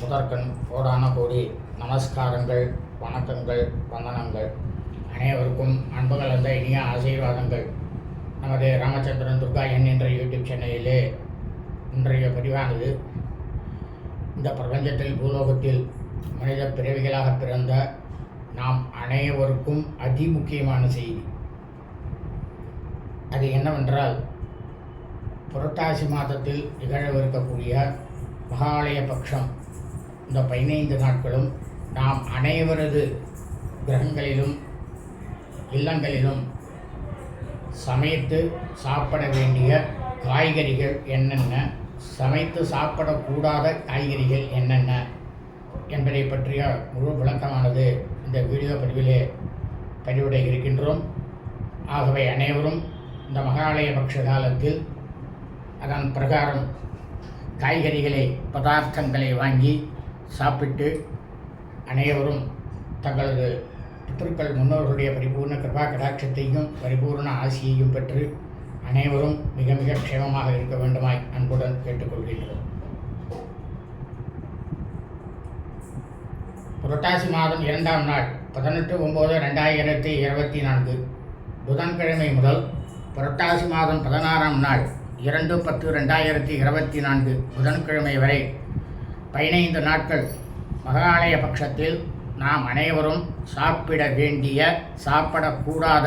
முதற்கண் கோடான கோடி நமஸ்காரங்கள் வணக்கங்கள் வந்தனங்கள். அனைவருக்கும் அன்பு கலந்த இனிய ஆசீர்வாதங்கள். நமது ராமச்சந்திரன் துர்கா என் என்ற யூடியூப் சேனலிலே இன்றைய பதிவானது. இந்த பிரபஞ்சத்தில் பூலோகத்தில் மனித பிறவிகளாக பிறந்த நாம் அனைவருக்கும் அதி முக்கியமான செய்தி. அது என்னவென்றால் புரட்டாசி மாதத்தில் நிகழவிருக்கக்கூடிய மகாலய பட்சம் இந்த பதினைந்து நாட்களும் நாம் அனைவரது கிரகங்களிலும் இல்லங்களிலும் சமைத்து சாப்பிட வேண்டிய காய்கறிகள் என்னென்ன சமைத்து சாப்பிடக்கூடாத காய்கறிகள் என்னென்ன என்பதை பற்றிய முழு விளக்கமானது இந்த வீடியோ பதிவிலே பதிவிட இருக்கின்றோம். ஆகவே அனைவரும் இந்த மகாலய பக்ஷ காலத்தில் அதன் பிரகாரம் காய்கறிகளை பதார்த்தங்களை வாங்கி சாப்பிட்டு அனைவரும் தங்களது பித்திருக்கள் முன்னோர்களுடைய பரிபூர்ண கிருபா கடாட்சத்தையும் பரிபூர்ண ஆசியையும் பெற்று அனைவரும் மிக மிக க்ஷேமமாக இருக்க வேண்டுமாய் அன்புடன் கேட்டுக்கொள்கின்றோம். புரட்டாசி மாதம் இரண்டாம் நாள் பதினெட்டு ஒம்பது ரெண்டாயிரத்தி இருபத்தி நான்கு புதன்கிழமை முதல் புரட்டாசி மாதம் பதினாறாம் நாள் இரண்டு பத்து ரெண்டாயிரத்தி இருபத்தி நான்கு புதன்கிழமை வரை பதினைந்து நாட்கள் மகாலய பட்சத்தில் நாம் அனைவரும் சாப்பிட வேண்டிய சாப்பிடக்கூடாத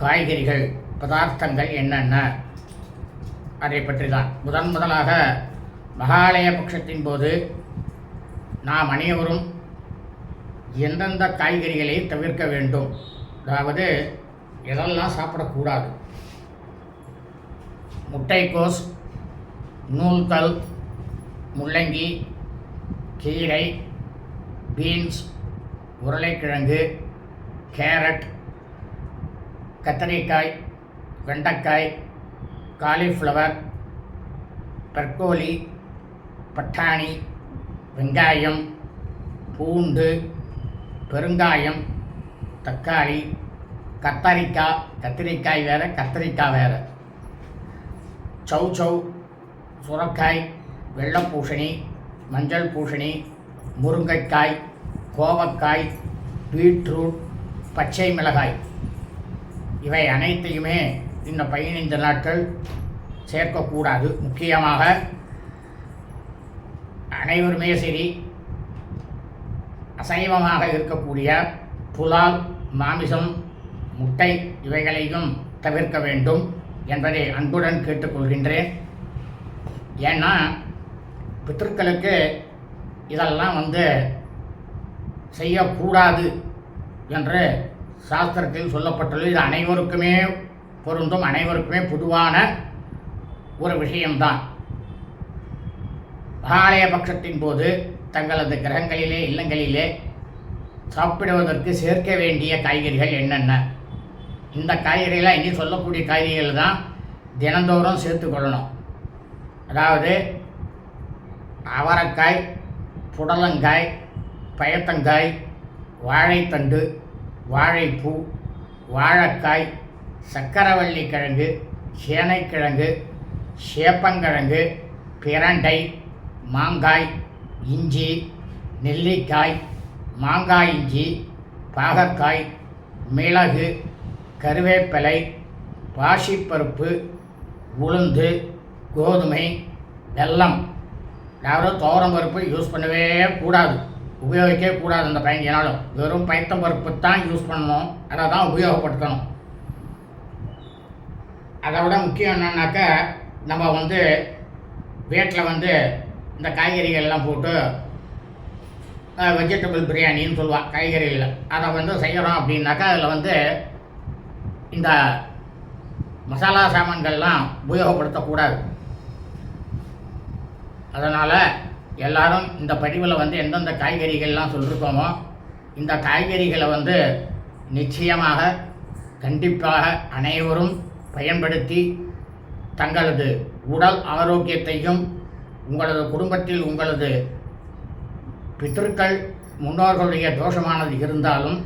காய்கறிகள் பதார்த்தங்கள் என்னென்ன? அதை பற்றி தான் முதன் முதலாக மகாலய பட்சத்தின் போது நாம் அனைவரும் எந்தெந்த காய்கறிகளை தவிர்க்க வேண்டும்? அதாவது எதெல்லாம் சாப்பிடக்கூடாது? முட்டைக்கோஸ் நூல்கள் முள்ளங்கி கீரை பீன்ஸ் உருளைக்கிழங்கு கேரட் கத்திரிக்காய் வெண்டைக்காய் காலிஃப்ளவர் பர்கோலி பட்டாணி வெங்காயம் பூண்டு பெருங்காயம் தக்காளி கத்தரிக்காய் கத்திரிக்காய் வேறு கத்திரிக்காய் வேறு. சௌ சௌ சுரக்காய் வெள்ளப்பூசணி மஞ்சள் பூசணி முருங்கைக்காய் கோவக்காய் பீட்ரூட் பச்சை மிளகாய். இவை அனைத்தையுமே இந்த பதினைந்து நாட்கள் சேர்க்கக்கூடாது. முக்கியமாக அனைவருமே சரி அசைவமாக இருக்கக்கூடிய புலால் மாமிசம் முட்டை இவைகளையும் தவிர்க்க வேண்டும் என்பதை அன்புடன் கேட்டுக்கொள்கின்றேன். ஏன்னா பித்தர்களுக்கு இதெல்லாம் வந்து செய்யக்கூடாது என்று சாஸ்திரத்தில் சொல்லப்பட்டுள்ளது. இது அனைவருக்குமே பொருந்தும் அனைவருக்குமே பொதுவான ஒரு விஷயம்தான். மகாலய பட்சத்தின் போது தங்களது கிரகங்களிலே இல்லங்களிலே சாப்பிடுவதற்கு சேர்க்க வேண்டிய காய்கறிகள் என்னென்ன? இந்த காய்கறிகளாக இனி சொல்லக்கூடிய காய்கறிகள் தான் தினந்தோறும் சேர்த்துக்கொள்ளணும் அதாவது அவரைக்காய் புடலங்காய் பயத்தங்காய் வாழைத்தண்டு வாழைப்பூ வாழைக்காய் சக்கரவள்ளி கிழங்கு சேனைக்கிழங்கு சேப்பங்கிழங்கு பிரண்டை மாங்காய் இஞ்சி நெல்லிக்காய் மாங்காய் இஞ்சி பாகற்காய் மிளகு கருவேப்பிலை பாசிப்பருப்பு உளுந்து கோதுமை வெல்லம். யாரும் துவரம் பருப்பு யூஸ் பண்ணவே கூடாது. உபயோகிக்கவே கூடாது அந்த பதினஞ்சு வெறும் பயத்தம் பருப்பு தான் யூஸ் பண்ணணும். அதை தான் உபயோகப்படுத்தணும். அதை விட முக்கியம் என்னன்னாக்கா நம்ம வந்து வீட்டில் வந்து இந்த காய்கறிகள் எல்லாம் போட்டு வெஜிடபிள் பிரியாணின்னு சொல்லுவாள் காய்கறிகளில். அதை வந்து செய்கிறோம் அப்படின்னாக்கா அதில் வந்து இந்த மசாலா சாமான்கள்லாம் உபயோகப்படுத்தக்கூடாது. அதனால் எல்லாரும் இந்த பதிவில் வந்து எந்தெந்த காய்கறிகள்லாம் சொல்லியிருக்கோமோ இந்த காய்கறிகளை வந்து நிச்சயமாக கண்டிப்பாக அனைவரும் பயன்படுத்தி தங்களது உடல் ஆரோக்கியத்தையும் உங்களது குடும்பத்தில் உங்களது பித்திருக்கள் முன்னோர்களுடைய தோஷமானது இருந்தாலும்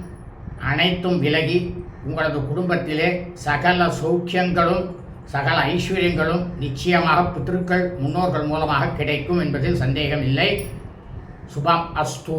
அனைத்தும் விலகி உங்களது குடும்பத்திலே சகல சௌக்கியங்களும் சகல ஐஸ்வர்யங்களும் நிச்சயமாக பித்தர்கள் முன்னோர்கள் மூலமாக கிடைக்கும் என்பதில் சந்தேகம் இல்லை சுபம் அஸ்து.